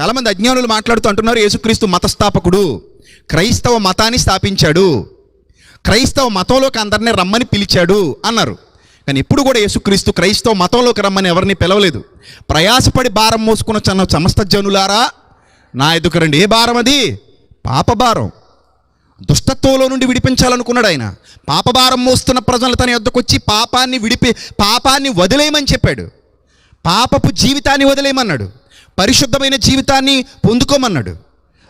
చాలామంది అజ్ఞానులు మాట్లాడుతూ అంటున్నారు యేసుక్రీస్తు మతస్థాపకుడు. క్రైస్తవ మతాన్ని స్థాపించాడు. క్రైస్తవ మతంలోకి అందరినీ రమ్మని పిలిచాడు అన్నారు. కానీ ఎప్పుడు కూడా యేసుక్రీస్తు క్రైస్తవ మతంలోకి రమ్మని ఎవరిని పిలవలేదు. ప్రయాసపడి భారం మోసుకున్న చిన్న సమస్త జనులారా నా ఎదుకు రండి. ఏ భారం అది? పాపభారం దుష్టత్వంలో నుండి విడిపించాలనుకున్నాడు ఆయన. పాపభారం మోస్తున్న ప్రజలు తన యొద్దకు వచ్చి పాపాన్ని విడిపి పాపాన్ని వదిలేయమని చెప్పాడు. పాపపు జీవితాన్ని వదిలేయమన్నాడు. పరిశుద్ధమైన జీవితాన్ని పొందుకోమన్నాడు.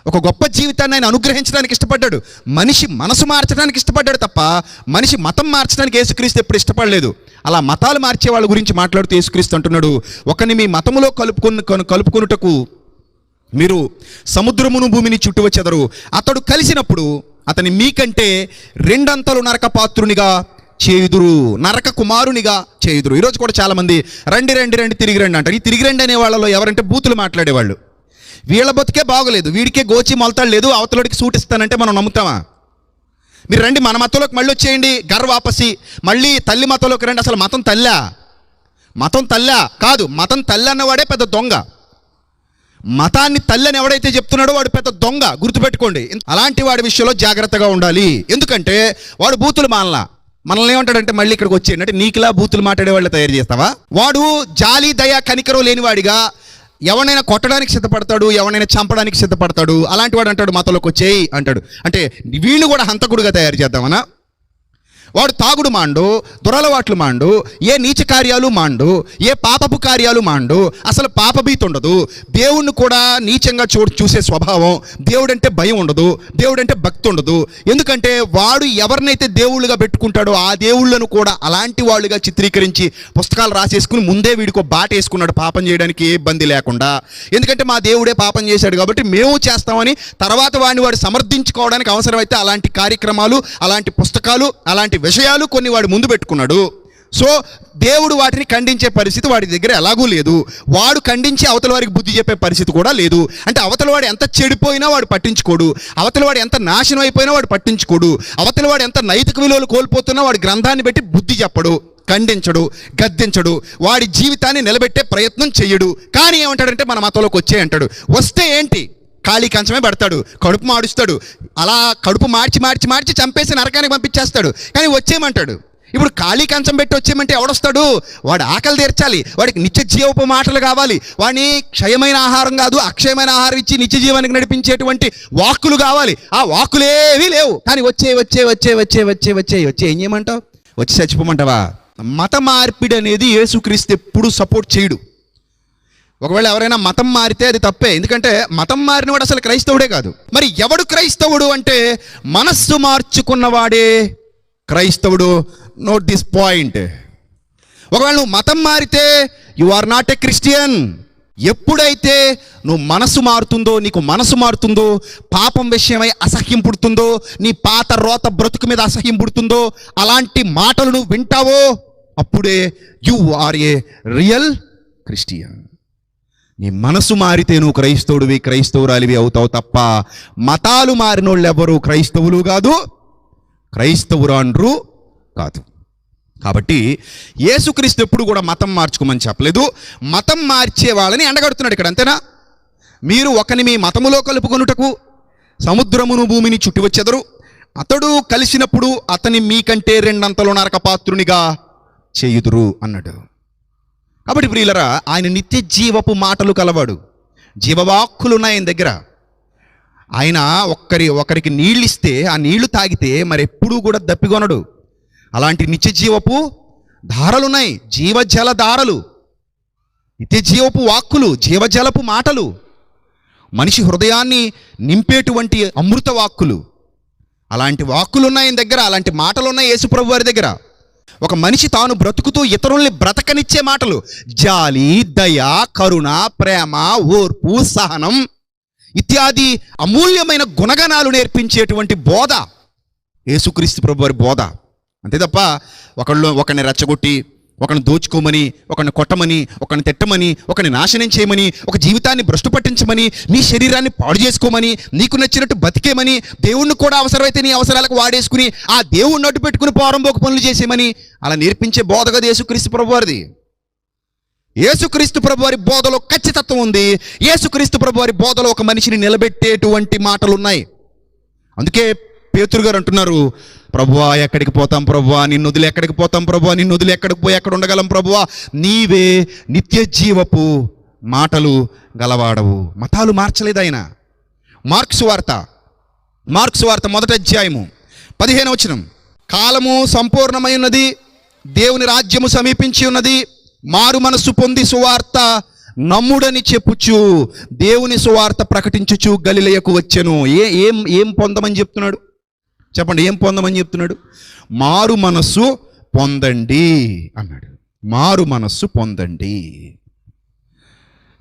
ఒక గొప్ప జీవితాన్ని ఆయన అనుగ్రహించడానికి ఇష్టపడ్డాడు. మనిషి మనసు మార్చడానికి ఇష్టపడ్డాడు తప్ప మనిషి మతం మార్చడానికి యేసుక్రీస్తు ఎప్పుడు ఇష్టపడలేదు. అలా మతాలు మార్చే వాళ్ళ గురించి మాట్లాడుతూ యేసుక్రీస్తు అంటున్నాడు ఒకరిని మీ మతములో కలుపుకొని కలుపుకొనుటకు మీరు సముద్రమును భూమిని చుట్టూ వచ్చెదరు అతడు కలిసినప్పుడు అతని మీకంటే రెండంతలు నరక పాత్రునిగా చేయుదురు. నరక కుమారునిగా చేయుదురు. ఈరోజు కూడా చాలామంది రండి రండి రండి తిరిగి రండి అంటారు. ఈ తిరిగి రండి అనే వాళ్ళలో ఎవరంటే బూతులు మాట్లాడేవాళ్ళు. వీళ్ళ బతుకే బాగోలేదు. వీడికే గోచి మొలతాడు లేదు. అవతలడికి సూట్ ఇస్తానంటే మనం నమ్ముతామా? మీరు రండి మన మతంలోకి మళ్ళీ వచ్చేయండి. గర్వాపసి మళ్ళీ తల్లి మతంలోకి రండి. అసలు మతం తల్లా? మతం తల్లా? కాదు మతం తల్లి అన్నవాడే పెద్ద దొంగ. మతాన్ని తల్లని ఎవడైతే చెప్తున్నాడో వాడు పెద్ద దొంగ. గుర్తుపెట్టుకోండి. అలాంటి వాడి విషయంలో జాగ్రత్తగా ఉండాలి. ఎందుకంటే వాడు బూతులు మానలా. మనల్ని ఏమంటాడంటే మళ్ళీ ఇక్కడికి వచ్చి అంటే నీకులా బూతులు మాట్లాడే వాళ్ళు తయారు చేస్తావా? వాడు జాలి దయ కనికరం లేనివాడిగా ఎవరినైనా కొట్టడానికి సిద్ధపడతాడు ఎవరినైనా చంపడానికి సిద్ధపడతాడు అలాంటి వాడు అంటాడు మతంలోకి వచ్చేయి అంటాడు. అంటే వీళ్ళు కూడా హంతకుడుగా తయారు చేద్దామనా? వాడు తాగుడు మాండు దురలవాట్లు మాండు ఏ నీచ కార్యాలు మాండు ఏ పాపపు కార్యాలు మాండు అసలు పాపభీతి ఉండదు. దేవుణ్ణి కూడా నీచంగా చూ చూసే స్వభావం దేవుడంటే భయం ఉండదు దేవుడంటే భక్తి ఉండదు. ఎందుకంటే వాడు ఎవరినైతే దేవుళ్ళుగా పెట్టుకుంటాడో ఆ దేవుళ్ళను కూడా అలాంటి వాళ్ళుగా చిత్రీకరించి పుస్తకాలు రాసేసుకుని ముందే వీడికి బాట వేసుకున్నాడు పాపం చేయడానికి ఏ ఇబ్బంది లేకుండా. ఎందుకంటే మా దేవుడే పాపం చేశాడు కాబట్టి మేము చేస్తామని తర్వాత వాడిని వాడు సమర్థించుకోవడానికి అవసరమైతే అలాంటి కార్యక్రమాలు అలాంటి పుస్తకాలు అలాంటి విషయాలు కొన్ని వాడు ముందు పెట్టుకున్నాడు. సో దేవుడు వాటిని ఖండించే పరిస్థితి వాడి దగ్గర ఎలాగూ లేదు. వాడు ఖండించి అవతల వారికి బుద్ధి చెప్పే పరిస్థితి కూడా లేదు. అంటే అవతల వాడు ఎంత చెడిపోయినా వాడు పట్టించుకోడు. అవతల వాడు ఎంత నాశనం అయిపోయినా వాడు పట్టించుకోడు. అవతల వాడు ఎంత నైతిక విలువలు కోల్పోతున్నా వాడి గ్రంథాన్ని పెట్టి బుద్ధి చెప్పడు ఖండించడు గద్దించడు. వాడి జీవితాన్ని నిలబెట్టే ప్రయత్నం చెయ్యడు. కానీ ఏమంటాడంటే మన మతంలోకి వచ్చే అంటాడు. వస్తే ఏంటి? ఖాళీ కంచమే పడతాడు. కడుపు మాడుస్తాడు. అలా కడుపు మార్చి మార్చి మార్చి చంపేసి నరకానికి పంపించేస్తాడు. కానీ వచ్చేయమంటాడు. ఇప్పుడు ఖాళీ కంచం పెట్టి వచ్చేయమంటే ఎవడొస్తాడు? వాడు ఆకలి తీర్చాలి. వాడికి నిత్య జీవపు మాటలు కావాలి. వాడిని క్షయమైన ఆహారం కాదు అక్షయమైన ఆహారం ఇచ్చి నిత్య జీవానికి నడిపించేటువంటి వాక్కులు కావాలి. ఆ వాక్కులేవి లేవు. కానీ వచ్చే వచ్చే వచ్చే వచ్చే వచ్చే వచ్చే వచ్చే ఏం చేయమంటావు? వచ్చి చచ్చిపోమంటావా? మత మార్పిడి అనేది యేసుక్రీస్తు ఎప్పుడు సపోర్ట్ చేయడు. ఒకవేళ ఎవరైనా మతం మారితే అది తప్పే. ఎందుకంటే మతం మారినవాడు అసలు క్రైస్తవుడే కాదు. మరి ఎవడు క్రైస్తవుడు అంటే మనస్సు మార్చుకున్నవాడే క్రైస్తవుడు? నోట్ దిస్ పాయింట్ ఒకవేళ నువ్వు మతం మారితే you are not a Christian ఎప్పుడైతే నువ్వు మనసు మారుతుందో నీకు మనసు మారుతుందో పాపం విషయమై అసహ్యం పుడుతుందో నీ పాత రోత బ్రతుకు మీద అసహ్యం పుడుతుందో అలాంటి మాటలు నువ్వు వింటావో అప్పుడే you are a real Christian నీ మనసు మారితే నువ్వు క్రైస్తవుడివి క్రైస్తవురాలివి అవుతావు తప్ప మతాలు మారినోళ్ళు ఎవరు క్రైస్తవులు కాదు క్రైస్తవురాండ్రు కాదు. కాబట్టి యేసుక్రీస్తు ఎప్పుడు కూడా మతం మార్చుకోమని చెప్పలేదు. మతం మార్చే వాళ్ళని ఎండగడుతున్నాడు ఇక్కడ అంతేనా? మీరు ఒకని మీ మతములో కలుపుకొనుటకు సముద్రమును భూమిని చుట్టి వచ్చెదరు. అతడు కలిసినప్పుడు అతని మీకంటే రెండంతలు నరకపాత్రునిగా చేయుదురు అన్నాడు. కాబట్టి ప్రియులరా ఆయన నిత్య జీవపు మాటలు కలవాడు. జీవవాక్కులు ఉన్నాయి ఆయన దగ్గర. ఆయన ఒక్కరి ఒకరికి నీళ్ళు ఇస్తే ఆ నీళ్ళు తాగితే మరి ఎప్పుడూ కూడా దప్పికొనడు. అలాంటి నిత్య జీవపు ధారలున్నాయి జీవజల ధారలు. నిత్య జీవపు వాక్కులు జీవజలపు మాటలు. మనిషి హృదయాన్ని నింపేటువంటి అమృత వాక్కులు. అలాంటి వాక్కులు ఉన్నాయి ఆయన దగ్గర అలాంటి మాటలు ఉన్నాయి యేసుప్రభు వారి దగ్గర. ఒక మనిషి తాను బ్రతుకుతూ ఇతరుల్ని బ్రతకనిచ్చే మాటలు జాలి దయ కరుణ ప్రేమ ఓర్పు సహనం ఇత్యాది అమూల్యమైన గుణగణాలు నేర్పించేటువంటి బోధ. యేసుక్రీస్తు ప్రభు వారి బోధ. అంతే తప్ప ఒకళ్ళు ఒకరిని రెచ్చగొట్టి ఒకరిని దోచుకోమని ఒకరిని కొట్టమని ఒకరిని తిట్టమని ఒకరిని నాశనం చేయమని ఒక జీవితాన్ని భ్రష్టు పట్టించమని నీ శరీరాన్ని పాడు చేసుకోమని నీకు నచ్చినట్టు బతికేమని దేవుణ్ణి కూడా అవసరమైతే నీ అవసరాలకు వాడేసుకుని ఆ దేవుణ్ణి నట్టు పెట్టుకుని పారంభోక పనులు చేసేమని అలా నేర్పించే బోధగా యేసుక్రీస్తు ప్రభువారిది. యేసుక్రీస్తు ప్రభువారి బోధలో ఖచ్చితత్వం ఉంది. యేసుక్రీస్తు ప్రభువారి బోధలో ఒక మనిషిని నిలబెట్టేటువంటి మాటలు ఉన్నాయి అందుకే పేతురు గారు అంటున్నారు ప్రభువా ఎక్కడికి పోతాం ప్రభువా? నిన్ను వదిలి ఎక్కడికి పోతాం ప్రభువా? నిన్ను వదిలి ఎక్కడికి పోయి ఎక్కడ ఉండగలం ప్రభువా? నీవే నిత్య జీవపు మాటలు గలవాడవు. మతాలు మార్చలేదు ఆయన. మార్క్స్ వార్త. మార్క్స్ వార్త మొదటి అధ్యాయము పదిహేను వచనం. కాలము సంపూర్ణమై ఉన్నది దేవుని రాజ్యము సమీపించి ఉన్నది మారు మనస్సు పొంది సువార్త నమ్ముడని చెప్పుచు దేవుని సువార్త ప్రకటించుచు గలిలయకు వచ్చెను. ఏ ఏం ఏం పొందమని చెప్తున్నాడు? చెప్పండి ఏం పొందమని చెప్తున్నాడు? మారు మనస్సు పొందండి అన్నాడు. మారు మనస్సు పొందండి.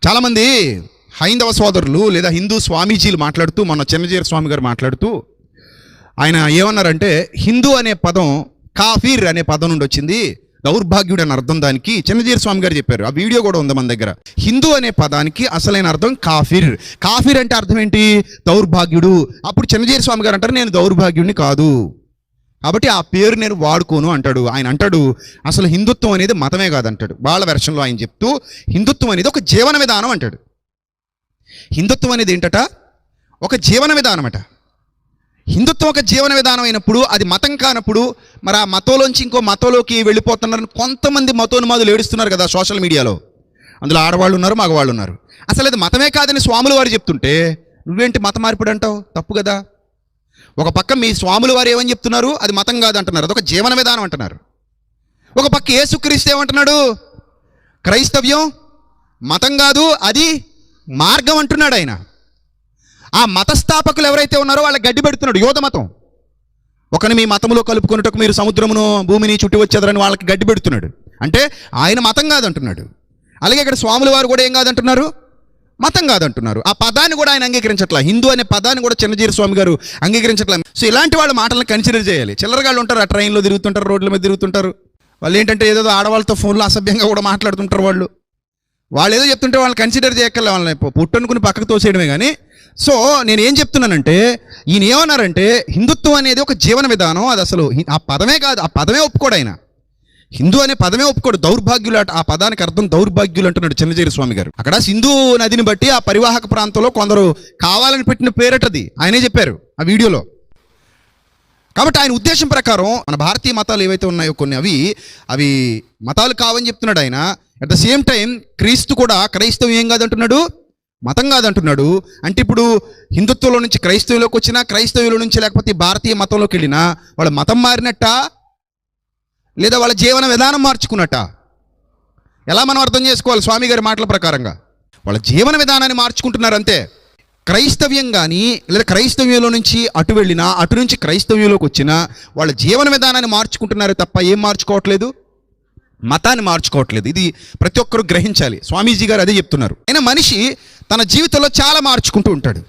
చాలామంది హైందవ సోదరులు లేదా హిందూ స్వామీజీలు మాట్లాడుతూ మన చిన్నజీర స్వామి గారు మాట్లాడుతూ ఆయన ఏమన్నారంటే హిందూ అనే పదం కాఫీర్ అనే పదం నుండి వచ్చింది. దౌర్భాగ్యుడు అని అర్థం దానికి చిన్నజీర స్వామి గారు చెప్పారు. ఆ వీడియో కూడా ఉంది మన దగ్గర. హిందూ అనే పదానికి అసలైన అర్థం కాఫిర్. కాఫీర్ అంటే అర్థం ఏంటి? దౌర్భాగ్యుడు. అప్పుడు చిన్నజీర స్వామి గారు అంటారు నేను దౌర్భాగ్యుడిని కాదు. కాబట్టి ఆ పేరు నేను వాడుకోను అంటాడు. ఆయన అంటాడు అసలు హిందుత్వం అనేది మతమే కాదంటాడు. వాళ్ళ వెర్షన్లో ఆయన చెప్తూ హిందుత్వం అనేది ఒక జీవన విధానం అంటాడు. హిందుత్వం అనేది ఏంటట? ఒక జీవన విధానం అట. హిందుత్వం ఒక జీవన విధానం అయినప్పుడు అది మతం కానప్పుడు మరి ఆ మతంలోంచి ఇంకో మతంలోకి వెళ్ళిపోతున్నారని కొంతమంది మతోన్మాదులు ఏడుస్తున్నారు కదా సోషల్ మీడియాలో. అందులో ఆడవాళ్ళు ఉన్నారు మగవాళ్ళు ఉన్నారు. అసలు అది మతమే కాదని స్వాములు వారు చెప్తుంటే నువ్వేంటి మత మార్పిడి అంటావు? తప్పు కదా. ఒక పక్క మీ స్వాములు వారు ఏమని చెప్తున్నారు? అది మతం కాదు అంటున్నారు అదొక జీవన విధానం అంటున్నారు. ఒక పక్క ఏసుక్రీస్తు ఏమంటున్నాడు? క్రైస్తవ్యం మతం కాదు అది మార్గం అంటున్నాడు ఆయన. ఆ మతస్థాపకులు ఎవరైతే ఉన్నారో వాళ్ళకి గడ్డి పెడుతున్నాడు యోధ మతం. ఒకని మీ మతంలో కలుపుకున్నట్టుకు మీరు సముద్రమును భూమిని చుట్టి వచ్చేదరని వాళ్ళకి గడ్డి పెడుతున్నాడు. అంటే ఆయన మతం కాదంటున్నాడు. అలాగే ఇక్కడ స్వాముల వారు కూడా ఏం కాదంటున్నారు? మతం కాదంటున్నారు. ఆ పదాన్ని కూడా ఆయన అంగీకరించట్లా. హిందూ అనే పదాన్ని కూడా చిన్నజీరి స్వామి గారు అంగీకరించట్లా. సో ఇలాంటి వాళ్ళ మాటలను కన్సిడర్ చేయాలి. చిల్లరగాళ్ళు ఉంటారు ఆ ట్రైన్లో తిరుగుతుంటారు రోడ్ల మీద తిరుగుతుంటారు. వాళ్ళు ఏంటంటే ఏదో ఆడవాళ్ళతో ఫోన్లో అసభ్యంగా కూడా మాట్లాడుతుంటారు వాళ్ళు. వాళ్ళు ఏదో చెప్తుంటే వాళ్ళని కన్సిడర్ చేయక్కర్లే వాళ్ళని పుట్టనుకుని పక్కకు తోసేయడమే కానీ సో నేను ఏం చెప్తున్నానంటే ఈయన ఏమన్నారంటే హిందుత్వం అనేది ఒక జీవన విధానం అది అసలు ఆ పదమే కాదు ఆ పదమే ఒప్పుకోడు ఆయన. హిందూ అనే పదమే ఒప్పుకోడు. దౌర్భాగ్యులు ఆ పదానికి అర్థం దౌర్భాగ్యులు అంటున్నాడు చిన్నజీరి స్వామి గారు అక్కడ సింధు నదిని బట్టి ఆ పరివాహక ప్రాంతంలో కొందరు కావాలని పెట్టిన పేరటది. ఆయనే చెప్పారు ఆ వీడియోలో. కాబట్టి ఆయన ఉద్దేశం ప్రకారం మన భారతీయ మతాలు ఏవైతే ఉన్నాయో కొన్ని అవి అవి మతాలు కావని చెప్తున్నాడు ఆయన. అట్ ద సేమ్ టైం క్రీస్తు కూడా క్రైస్తవం ఏం కాదంటున్నాడు? మతం కాదంటున్నాడు. అంటే ఇప్పుడు హిందుత్వంలో నుంచి క్రైస్తవులోకి వచ్చినా క్రైస్తవుల నుంచి లేకపోతే భారతీయ మతంలోకి వెళ్ళినా వాళ్ళ మతం మారినట్ట? లేదా వాళ్ళ జీవన విధానం మార్చుకున్నట్ట? ఎలా మనం అర్థం చేసుకోవాలి స్వామి గారి మాటల ప్రకారంగా? వాళ్ళ జీవన విధానాన్ని మార్చుకుంటున్నారు అంతే. క్రైస్తవ్యం కానీ లేదా క్రైస్తవ్యంలో నుంచి అటు వెళ్ళినా అటు నుంచి క్రైస్తవ్యంలోకి వచ్చినా వాళ్ళ జీవన విధానాన్ని మార్చుకుంటున్నారు తప్ప ఏం మార్చుకోవట్లేదు? మతాన్ని మార్చుకోవట్లేదు. ఇది ప్రతి ఒక్కరూ గ్రహించాలి. స్వామీజీ గారు అదే చెప్తున్నారు. అయినా మనిషి తన జీవితంలో చాలా మార్చుకుంటూ ఉంటాడు.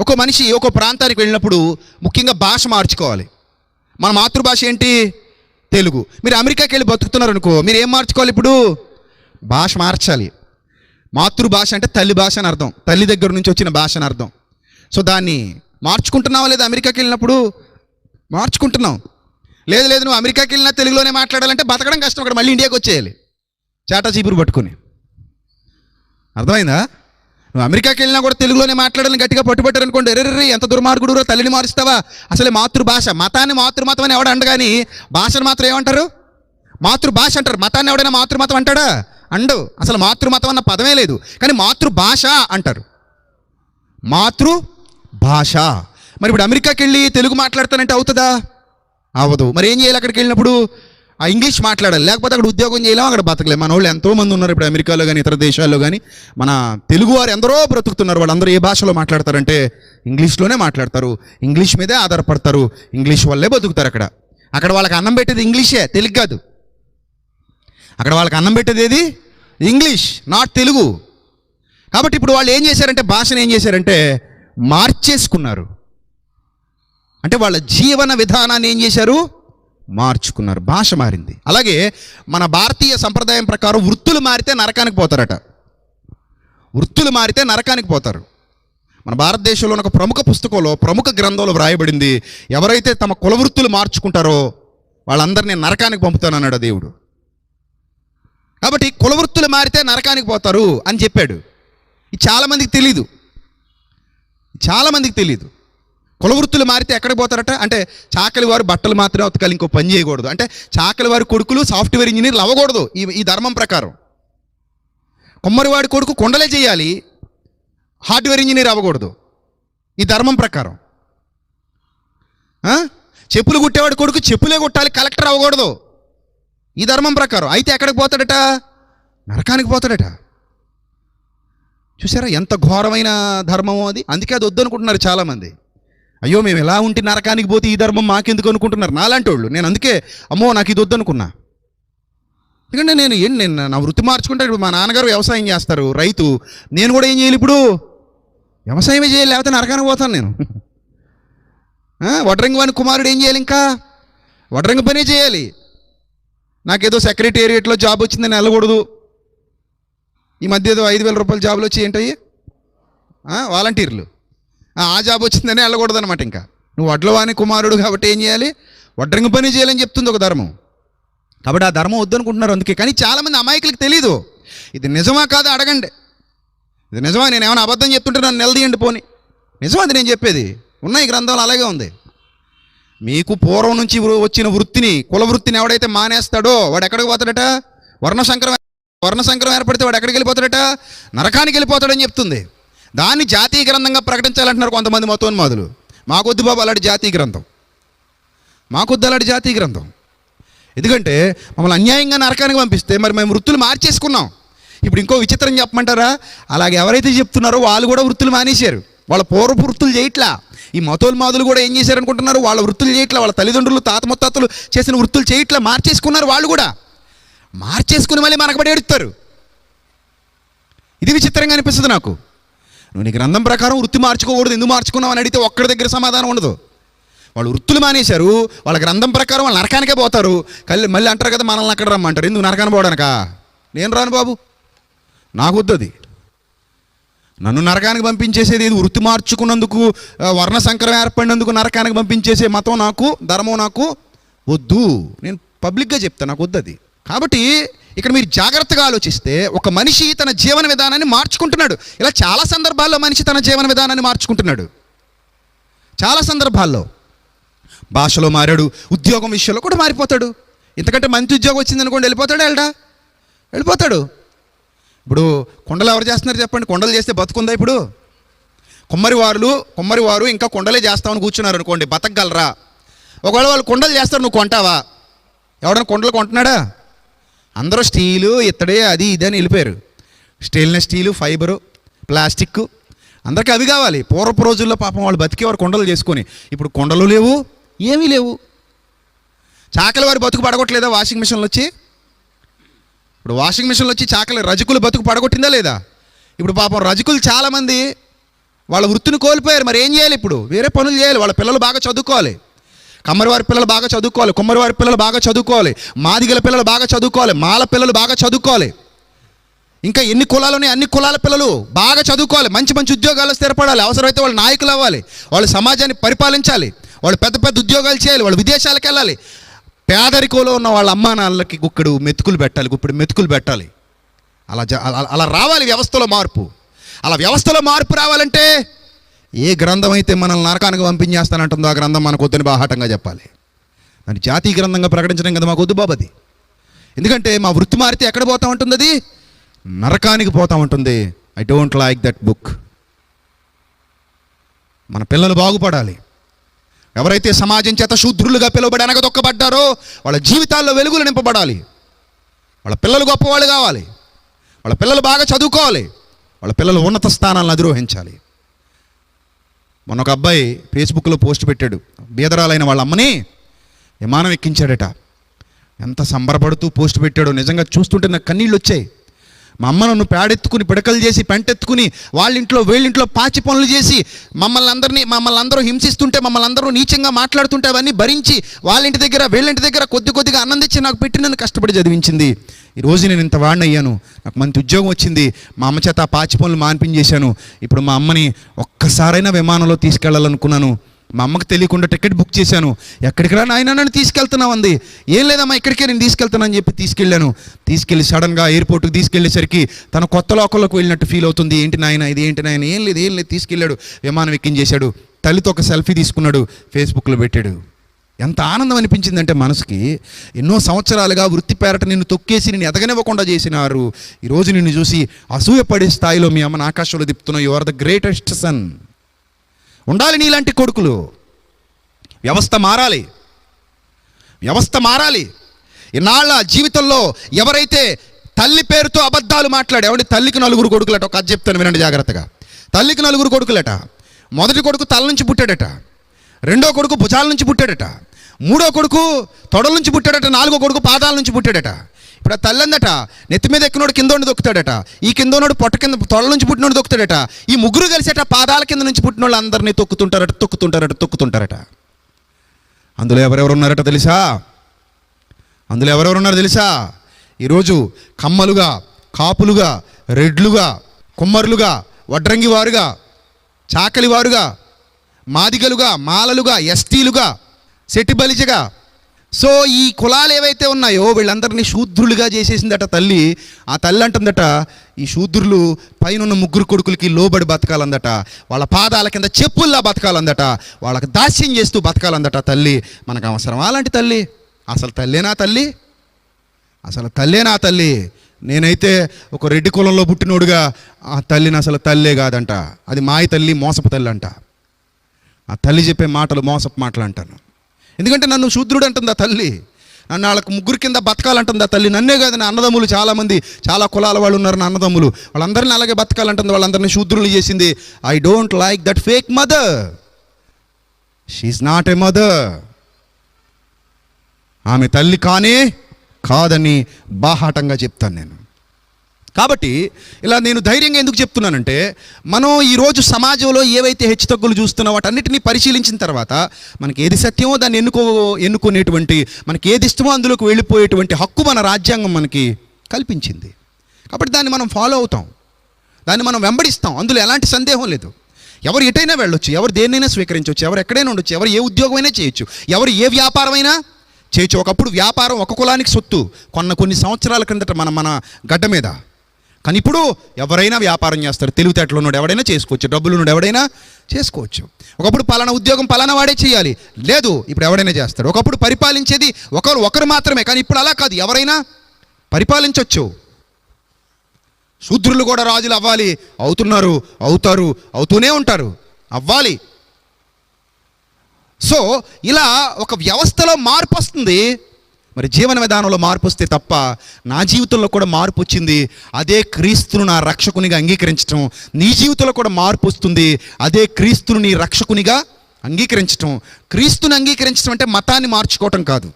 ఒక మనిషి ఒక ప్రాంతానికి వెళ్ళినప్పుడు ముఖ్యంగా భాష మార్చుకోవాలి. మన మాతృభాష ఏంటి? తెలుగు. మీరు అమెరికాకి వెళ్ళి బతుకుతున్నారు అనుకో మీరు ఏం మార్చుకోవాలి ఇప్పుడు? భాష మార్చాలి. మాతృభాష అంటే తల్లి భాష అని అర్థం. తల్లి దగ్గర నుంచి వచ్చిన భాష అని అర్థం. సో దాన్ని మార్చుకుంటున్నావా లేదా అమెరికాకి వెళ్ళినప్పుడు? మార్చుకుంటున్నాం లేదు లేదు నువ్వు అమెరికాకి వెళ్ళినా తెలుగులోనే మాట్లాడాలంటే బతకడం కష్టం. అక్కడ మళ్ళీ ఇండియాకి వచ్చేయాలి. చాటా చీపురు పట్టుకుని. అర్థమైందా? నువ్వు అమెరికాకి వెళ్ళినా కూడా తెలుగులోనే మాట్లాడాలని గట్టిగా పట్టుబట్టారు అనుకోండి ఎర్రెర్రి ఎంత దుర్మార్గుడు తల్లిని మారుస్తావా? అసలే మాతృభాష మతాన్ని మాతృమతం అని ఎవడ కానీ భాషను మాత్రం ఏమంటారు? మాతృభాష అంటారు. మతాన్ని ఎవడైనా మాతృమతం అంటాడా? అండు అసలు మాతృమతం అన్న పదమే లేదు. కానీ మాతృభాష అంటారు. మాతృ భాష మరి ఇప్పుడు అమెరికాకి వెళ్ళి తెలుగు మాట్లాడతానంటే అవుతుందా? అవ్వదు మరి ఏం చేయాలి అక్కడికి వెళ్ళినప్పుడు? ఆ ఇంగ్లీష్ మాట్లాడాలి. లేకపోతే అక్కడ ఉద్యోగం చేయలేము అక్కడ బతకలేము. మన వాళ్ళు ఎంతో మంది ఉన్నారు ఇప్పుడు అమెరికాలో కానీ ఇతర దేశాల్లో కానీ మన తెలుగు వారు ఎందరో బ్రతుకుతున్నారు. వాళ్ళందరూ ఏ భాషలో మాట్లాడతారంటే ఇంగ్లీష్లోనే మాట్లాడతారు. ఇంగ్లీష్ మీదే ఆధారపడతారు. ఇంగ్లీష్ వల్లే బతుకుతారు అక్కడ. అక్కడ వాళ్ళకి అన్నం పెట్టేది ఇంగ్లీషే తెలుగు కాదు. అక్కడ వాళ్ళకి అన్నం పెట్టేది ఏది? English not Telugu. కాబట్టి ఇప్పుడు వాళ్ళు ఏం చేశారంటే భాషను ఏం చేశారంటే మార్చేసుకున్నారు. అంటే వాళ్ళ జీవన విధానాన్ని ఏం చేశారు? మార్చుకున్నారు. భాష మారింది. అలాగే మన భారతీయ సంప్రదాయం ప్రకారం వృత్తులు మారితే నరకానికి పోతారట. వృత్తులు మారితే నరకానికి పోతారు. మన భారతదేశంలో ఒక ప్రముఖ పుస్తకంలో ప్రముఖ గ్రంథంలో వ్రాయబడింది ఎవరైతే తమ కుల వృత్తులు మార్చుకుంటారో వాళ్ళందరినీ నరకానికి పంపుతానన్నాడు దేవుడు. కాబట్టి కులవృత్తులు మారితే నరకానికి పోతారు అని చెప్పాడు. ఇది చాలామందికి తెలీదు. చాలామందికి తెలీదు. కులవృత్తులు మారితే ఎక్కడికి పోతారట? అంటే చాకలి వారు బట్టలు మాత్రమే ఉతకాలి ఇంకో పని చేయకూడదు. అంటే చాకలి వారి కొడుకులు సాఫ్ట్వేర్ ఇంజనీర్లు అవ్వకూడదు ఈ ఈ ధర్మం ప్రకారం. కుమ్మరివాడి కొడుకు కొండలే చేయాలి హార్డ్వేర్ ఇంజనీర్ అవ్వకూడదు. ఈ ధర్మం ప్రకారం. చెప్పులు కుట్టేవాడి కొడుకు చెప్పులే కుట్టాలి కలెక్టర్ అవ్వకూడదు. ఈ ధర్మం ప్రకారం. అయితే ఎక్కడికి పోతాడట? నరకానికి పోతాడట. చూసారా ఎంత ఘోరమైన ధర్మమో అది? అందుకే అది వద్దనుకుంటున్నారు చాలామంది. అయ్యో మేము ఎలా ఉంటే నరకానికి పోతే ఈ ధర్మం మాకెందుకు అనుకుంటున్నారు? నాలాంటి వాళ్ళు. నేను అందుకే అమ్మో నాకు ఇది వద్దనుకున్నా. ఎందుకంటే నేను ఏం నేను నా వృత్తి మార్చుకుంటే ఇప్పుడు మా నాన్నగారు వ్యవసాయం చేస్తారు. రైతు నేను కూడా ఏం చేయాలి ఇప్పుడు? వ్యవసాయమే చేయాలి లేకపోతే నరకానికి పోతాను నేను. వడ్రంగి వాని కుమారుడు ఏం చేయాలి ఇంకా? వడ్రంగి పనే చేయాలి. నాకేదో సెక్రటేరియట్లో జాబ్ వచ్చిందని వెళ్ళకూడదు. ఈ మధ్య ఏదో ఐదు వేల రూపాయల జాబులు వచ్చి ఏంటయ్యి? వాలంటీర్లు. ఆ, జాబ్ వచ్చిందని వెళ్ళకూడదు అనమాట ఇంకా. నువ్వు వడ్లవాని కుమారుడు కాబట్టి ఏం చేయాలి? వడ్రంగి పని చేయాలని చెప్తుంది ఒక ధర్మం. కాబట్టి ఆ ధర్మం వద్దనుకుంటున్నారు అందుకే. కానీ చాలామంది అమాయకులకు తెలీదు. ఇది నిజమా కాదా అడగండి. ఇది నిజమా? నేను ఏమైనా అబద్ధం చెప్తుంటే నన్ను నిలదీయండి పోని. నిజమా అది నేను చెప్పేది? ఉన్నాయి గ్రంథాలు అలాగే ఉంది. మీకు పూర్వం నుంచి వచ్చిన వృత్తిని కుల వృత్తిని ఎవడైతే మానేస్తాడో వాడు ఎక్కడికి పోతాడట? వర్ణ సంక్రమ వర్ణ సంక్రమం ఏర్పడితే వాడు ఎక్కడికి వెళ్ళిపోతాడట? నరకానికి వెళ్ళిపోతాడని చెప్తుంది. దాన్ని జాతీయ గ్రంథంగా ప్రకటించాలంటున్నారు కొంతమంది మతోన్మాదులు. మాకొద్దు బాబు అలాంటి జాతీయ గ్రంథం. మాకొద్దు అలాంటి జాతీయ గ్రంథం. ఎందుకంటే మమ్మల్ని అన్యాయంగా నరకానికి పంపిస్తే మరి మేము వృత్తులు మార్చేసుకున్నాం. ఇప్పుడు ఇంకో విచిత్రం చెప్పమంటారా? అలాగే ఎవరైతే చెప్తున్నారో వాళ్ళు కూడా వృత్తులు మానేశారు. వాళ్ళ పూర్వపు వృత్తులు చేయట్లా. ఈ మతోన్మాదులు కూడా ఏం చేశారు అనుకుంటున్నారు వాళ్ళ వృత్తులు చేయట్లా. వాళ్ళ తల్లిదండ్రులు తాత ముత్తాతలు చేసిన వృత్తులు చేయట్లా. మార్చేసుకున్నారు వాళ్ళు కూడా. మార్చేసుకుని మళ్ళీ మనకబడి ఏడుస్తారు ఇది విచిత్రంగా అనిపిస్తుంది నాకు. నువ్వు నీ గ్రంథం ప్రకారం వృత్తి మార్చుకోకూడదు. ఎందుకు మార్చుకున్నావు అని అడిగితే ఒక్కడి దగ్గర సమాధానం ఉండదు. వాళ్ళు వృత్తులు మానేశారు వాళ్ళ గ్రంథం ప్రకారం వాళ్ళు నరకానికే పోతారు. కళ్ళు మళ్ళీ అంటారు కదా మనల్ని అక్కడ రమ్మంటారు. ఎందుకు నరకానికి పోవడానికా? నేను రాను బాబు. నాకు వద్దది నన్ను నరకానికి పంపించేసేది ఇది వృత్తి మార్చుకున్నందుకు వర్ణ సంకరం ఏర్పడినందుకు నరకానికి పంపించేసే మతం నాకు ధర్మం నాకు వద్దు. నేను పబ్లిక్గా చెప్తాను నాకు వద్దు అది. కాబట్టి ఇక్కడ మీరు జాగ్రత్తగా ఆలోచిస్తే ఒక మనిషి తన జీవన విధానాన్ని మార్చుకుంటున్నాడు. ఇలా చాలా సందర్భాల్లో మనిషి తన జీవన విధానాన్ని మార్చుకుంటున్నాడు. చాలా సందర్భాల్లో భాషలో మారాడు ఉద్యోగం విషయంలో కూడా మారిపోతాడు. ఇంతకంటే మంచి ఉద్యోగం వచ్చింది అనుకోండి వెళ్ళిపోతాడు వెళ్ళడా? వెళ్ళిపోతాడు. ఇప్పుడు కొండలు ఎవరు చేస్తున్నారు చెప్పండి కొండలు చేస్తే బతుకుందా ఇప్పుడు? కుమ్మరి వారులు కుమ్మరి వారు ఇంకా కొండలే చేస్తామని కూర్చున్నారు అనుకోండి బతకగలరా? ఒకవేళ వాళ్ళు కొండలు చేస్తారు నువ్వు కొంటావా? ఎవడన్నా కొండలు కొంటున్నాడా? అందరూ స్టీలు ఇత్తడే అది ఇది అని వెళ్ళిపోయారు. స్టెయిన్లెస్ స్టీలు ఫైబరు ప్లాస్టిక్ అందరికీ అవి కావాలి. పూర్వపు రోజుల్లో పాపం వాళ్ళు బతికేవారు కొండలు చేసుకొని. ఇప్పుడు కొండలు లేవు ఏమీ లేవు. చాకలి వారి బతుకు పడగొట్టలేదా వాషింగ్ మిషన్లు వచ్చి? ఇప్పుడు వాషింగ్ మిషన్లు వచ్చి చాకలి రజకులు బతుకు పడగొట్టిందా లేదా? ఇప్పుడు పాపం రజకులు చాలామంది వాళ్ళ వృత్తిని కోల్పోయారు. మరి ఏం చేయాలి ఇప్పుడు? వేరే పనులు చేయాలి. వాళ్ళ పిల్లలు బాగా చదువుకోవాలి. కమ్మరివారి పిల్లలు బాగా చదువుకోవాలి కుమ్మరివారి పిల్లలు బాగా చదువుకోవాలి మాదిగల పిల్లలు బాగా చదువుకోవాలి మాల పిల్లలు బాగా చదువుకోవాలి. ఇంకా ఎన్ని కులాలు ఉన్నాయి? అన్ని కులాల పిల్లలు బాగా చదువుకోవాలి మంచి మంచి ఉద్యోగాలు స్థిరపడాలి అవసరమైతే వాళ్ళు నాయకులు అవ్వాలి వాళ్ళు సమాజాన్ని పరిపాలించాలి వాళ్ళు పెద్ద పెద్ద ఉద్యోగాలు చేయాలి వాళ్ళు విదేశాలకు వెళ్ళాలి. పేదరికంలో ఉన్న వాళ్ళ అమ్మా నాన్నలకి గుక్కడు మెతుకులు పెట్టాలి గుప్పుడు మెతుకులు పెట్టాలి. అలా అలా- అలా రావాలి వ్యవస్థలో మార్పు. అలా వ్యవస్థలో మార్పు రావాలంటే ఏ గ్రంథం అయితే మనల్ని నరకానికి పంపించేస్తానంటుందో ఆ గ్రంథం మనకు వద్దని బాహాటంగా చెప్పాలి. దాన్ని జాతీయ గ్రంథంగా ప్రకటించడం కదా మాకు వద్దు బాబది ఎందుకంటే మా వృత్తి మారితే ఎక్కడ పోతా ఉంటుంది అది? నరకానికి పోతా ఉంటుంది. I don't like that book మన పిల్లలు బాగుపడాలి. ఎవరైతే సమాజం చేత శూద్రులుగా పిలువబడి అనగదొక్కబడ్డారో వాళ్ళ జీవితాల్లో వెలుగులు నింపబడాలి. వాళ్ళ పిల్లలు గొప్పవాళ్ళు కావాలి. వాళ్ళ పిల్లలు బాగా చదువుకోవాలి. వాళ్ళ పిల్లలు ఉన్నత స్థానాలను అధిరోహించాలి. మొన్న ఒక అబ్బాయి ఫేస్బుక్లో పోస్ట్ పెట్టాడు. బీదరాలైన వాళ్ళ అమ్మని విమానం ఎక్కించాడట. ఎంత సంబరపడుతూ పోస్ట్ పెట్టాడో నిజంగా చూస్తుంటే నాకు కన్నీళ్ళు వచ్చాయి మా అమ్మ నన్ను పేడెత్తుకుని పిడకలు చేసి పెంటెత్తుకుని వాళ్ళ ఇంట్లో వీళ్ళింట్లో పాచి పనులు చేసి మమ్మల్ని అందరినీ మమ్మల్ని అందరూ హింసిస్తుంటే మమ్మల్ని అందరూ నీచంగా మాట్లాడుతుంటే అవన్నీ భరించి వాళ్ళ ఇంటి దగ్గర వీళ్ళింటి దగ్గర కొద్ది కొద్దిగా ఆనందించి నాకు పెట్టి నన్ను కష్టపడి చదివించింది. ఈరోజు నేను ఇంత వాడిని అయ్యాను. నాకు మంచి ఉద్యోగం వచ్చింది. మా అమ్మ చేత ఆ పాచి పనులు మాన్పించేశాను. ఇప్పుడు మా అమ్మని ఒక్కసారైనా విమానంలో తీసుకెళ్ళాలనుకున్నాను. మా అమ్మకి తెలియకుండా టికెట్ బుక్ చేశాను. ఎక్కడికి రా నాయన నన్ను తీసుకెళ్తున్నావు అంది ఏం లేదమ్మా ఇక్కడికే నేను తీసుకెళ్తానని చెప్పి తీసుకెళ్ళాను. తీసుకెళ్ళి సడన్గా ఎయిర్పోర్ట్కి తీసుకెళ్ళేసరికి తన కొత్త లోకంలోకి వెళ్ళినట్టు ఫీల్ అవుతుంది. ఏంటి నాయన ఇది? ఏంటి నాయన? ఏం లేదు ఏం లేదు. తీసుకెళ్ళాడు. విమానం ఎక్కించేశాడు. తల్లితో ఒక సెల్ఫీ తీసుకున్నాడు. ఫేస్బుక్లో పెట్టాడు. ఎంత ఆనందం అనిపించిందంటే మనసుకి ఎన్నో సంవత్సరాలుగా వృత్తి పేరట నిన్ను తొక్కేసి నిన్ను ఎదగనివ్వకుండా చేసినారు. ఈరోజు నిన్ను చూసి అసూయపడే స్థాయిలో మీ అమ్మని ఆకాశంలో దిప్తున్నావు you are the greatest son ఉండాలి నీలాంటి కొడుకులు. వ్యవస్థ మారాలి. వ్యవస్థ మారాలి. ఇన్నాళ్ళ జీవితంలో ఎవరైతే తల్లి పేరుతో అబద్ధాలు మాట్లాడే ఎవడి తల్లికి నలుగురు కొడుకులట ఒక చెప్తాను వినండి జాగ్రత్తగా. తల్లికి నలుగురు కొడుకులట. మొదటి కొడుకు తల నుంచి పుట్టాడట. రెండో కొడుకు భుజాల నుంచి పుట్టాడట. మూడో కొడుకు తొడల నుంచి పుట్టాడట నాలుగో కొడుకు పాదాల నుంచి పుట్టాడట. ఇప్పుడు ఆ తల్లి అందట నెత్తి మీద ఎక్కినోడు కిందోడు దొక్కుతాడట. ఈ కిందోనోడు పొట్ట కింద తొడల నుంచి పుట్టినోడు దొక్కుతాడట. ఈ ముగ్గురు కలిసేట పాదాల కింద నుంచి పుట్టిన వాళ్ళు అందరినీ తొక్కుతుంటారట తొక్కుతుంటారట తొక్కుతుంటారట. అందులో ఎవరెవరు ఉన్నారట తెలుసా? అందులో ఎవరెవరు ఉన్నారో తెలుసా? ఈరోజు కమ్మలుగా కాపులుగా రెడ్లుగా కుమ్మర్లుగా వడ్రంగి వారుగా చాకలి వారుగా మాదిగలుగా మాలలుగా ఎస్టీలుగా సెట్టిబలిజగా సో ఈ కులాలు ఏవైతే ఉన్నాయో వీళ్ళందరినీ శూద్రులుగా చేసేసిందట తల్లి. ఆ తల్లి అంటుందట ఈ శూద్రులు పైన ఉన్న ముగ్గురు కొడుకులకి లోబడి బతకాలందట. వాళ్ళ పాదాల కింద చెప్పుల్లా బతకాలందట. వాళ్ళకి దాస్యం చేస్తూ బతకాలందట తల్లి. మనకు అవసరం అలాంటి తల్లి? అసలు తల్లేనా తల్లి? అసలు తల్లేనా తల్లి? నేనైతే ఒక రెడ్డి కులంలో పుట్టినోడుగా ఆ తల్లిని అసలు తల్లే కాదంట. అది మాయ తల్లి మోసపు తల్లి అంట. ఆ తల్లి చెప్పే మాటలు మోసపు మాటలు అంటాను. ఎందుకంటే నన్ను శూద్రుడు అంటుందా తల్లి? నన్ను వాళ్ళకు ముగ్గురు కింద బతకాలంటుంది తల్లి? నన్నే కాదు నా అన్నదమ్ములు చాలామంది చాలా కులాల వాళ్ళు ఉన్నారు నా అన్నదమ్ములు. వాళ్ళందరినీ అలాగే బతకాలంటుంది వాళ్ళందరినీ శూద్రులు చేసింది. I don't like that fake mother she not a mother ఆమె తల్లి కానే కాదని బాహాటంగా చెప్తాను నేను. కాబట్టి ఇలా నేను ధైర్యంగా ఎందుకు చెప్తున్నానంటే మనం ఈరోజు సమాజంలో ఏవైతే హెచ్చుతగ్గులు చూస్తున్నా వాటన్నిటిని పరిశీలించిన తర్వాత మనకి ఏది సత్యమో దాన్ని ఎన్నుకో ఎన్నుకునేటువంటి మనకి ఏది ఇష్టమో అందులోకి వెళ్ళిపోయేటువంటి హక్కు మన రాజ్యాంగం మనకి కల్పించింది. కాబట్టి దాన్ని మనం ఫాలో అవుతాం. దాన్ని మనం వెంబడిస్తాం. అందులో ఎలాంటి సందేహం లేదు. ఎవరు ఎటైనా వెళ్ళొచ్చు. ఎవరు దేన్నైనా స్వీకరించవచ్చు ఎవరు ఎక్కడైనా ఉండొచ్చు. ఎవరు ఏ ఉద్యోగమైనా చేయొచ్చు. ఎవరు ఏ వ్యాపారమైనా చేయొచ్చు. ఒకప్పుడు వ్యాపారం ఒక కులానికి సొత్తు. కొన్న కొన్ని సంవత్సరాల క్రిందట మన మన గడ్డ మీద. కానీ ఇప్పుడు ఎవరైనా వ్యాపారం చేస్తారు. తెలివితేటలు ఉన్నాడు ఎవడైనా చేసుకోవచ్చు. డబ్బులు ఉన్నాడు ఎవడైనా చేసుకోవచ్చు. ఒకప్పుడు పలానా ఉద్యోగం పలానా వాడే చేయాలి. లేదు ఇప్పుడు ఎవడైనా చేస్తాడు. ఒకప్పుడు పరిపాలించేది ఒకరు ఒకరు మాత్రమే. కానీ ఇప్పుడు అలా కాదు. ఎవరైనా పరిపాలించవచ్చు శూద్రులు కూడా రాజులు అవ్వాలి. అవుతున్నారు అవుతారు అవుతూనే ఉంటారు. అవ్వాలి. సో ఇలా ఒక వ్యవస్థలో మార్పు వస్తుంది. మరి జీవన విధానంలో మార్పు వస్తే తప్ప నా జీవితంలో కూడా మార్పు వచ్చింది. అదే క్రీస్తును నా రక్షకునిగా అంగీకరించటం. నీ జీవితంలో కూడా మార్పు వస్తుంది. అదే క్రీస్తును నీ రక్షకునిగా అంగీకరించటం. క్రీస్తుని అంగీకరించడం అంటే మతాన్ని మార్చుకోవటం కాదు.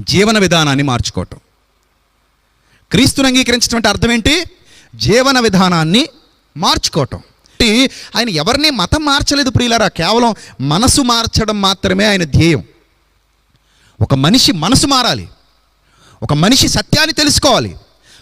జీవన విధానాన్ని మార్చుకోవటం. క్రీస్తుని అంగీకరించడం అంటే అర్థం ఏంటి? జీవన విధానాన్ని మార్చుకోవటం. అంటే ఆయన ఎవరిని మతం మార్చలేదు ప్రియులారా? కేవలం మనసు మార్చడం మాత్రమే ఆయన ధ్యేయం. ఒక మనిషి మనసు మారాలి. ఒక మనిషి సత్యాన్ని తెలుసుకోవాలి.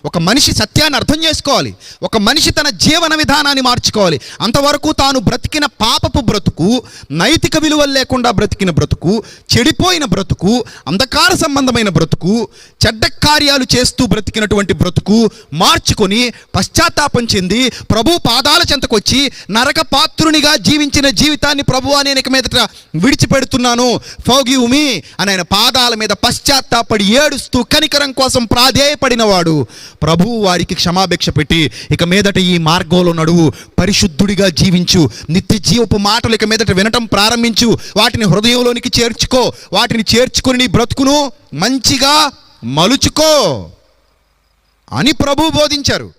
ఒక మనిషి సత్యాన్ని అర్థం చేసుకోవాలి. ఒక మనిషి తన జీవన విధానాన్ని మార్చుకోవాలి. అంతవరకు తాను బ్రతికిన పాపపు బ్రతుకు నైతిక విలువలు లేకుండా బ్రతికిన బ్రతుకు చెడిపోయిన బ్రతుకు అంధకార సంబంధమైన బ్రతుకు చెడ్డ కార్యాలు చేస్తూ బ్రతికినటువంటి బ్రతుకు మార్చుకొని పశ్చాత్తాపం చెంది ప్రభు పాదాల చెంతకొచ్చి నరక పాత్రునిగా జీవించిన జీవితాన్ని ప్రభు నేను మీదట విడిచిపెడుతున్నాను. ఫోగివ్ మీ అని ఆయన పాదాల మీద పశ్చాత్తాపడి ఏడుస్తూ కనికరం కోసం ప్రాధేయపడినవాడు ప్రభువు వారికి క్షమాభిక్ష పెట్టి ఇక మీదట ఈ మార్గంలో నడువు పరిశుద్ధుడిగా జీవించు. నిత్య జీవపు మాటలు ఇక మీదట వినటం ప్రారంభించు. వాటిని హృదయంలోనికి చేర్చుకో. వాటిని చేర్చుకుని నీ బ్రతుకును మంచిగా మలుచుకో అని ప్రభు బోధించారు.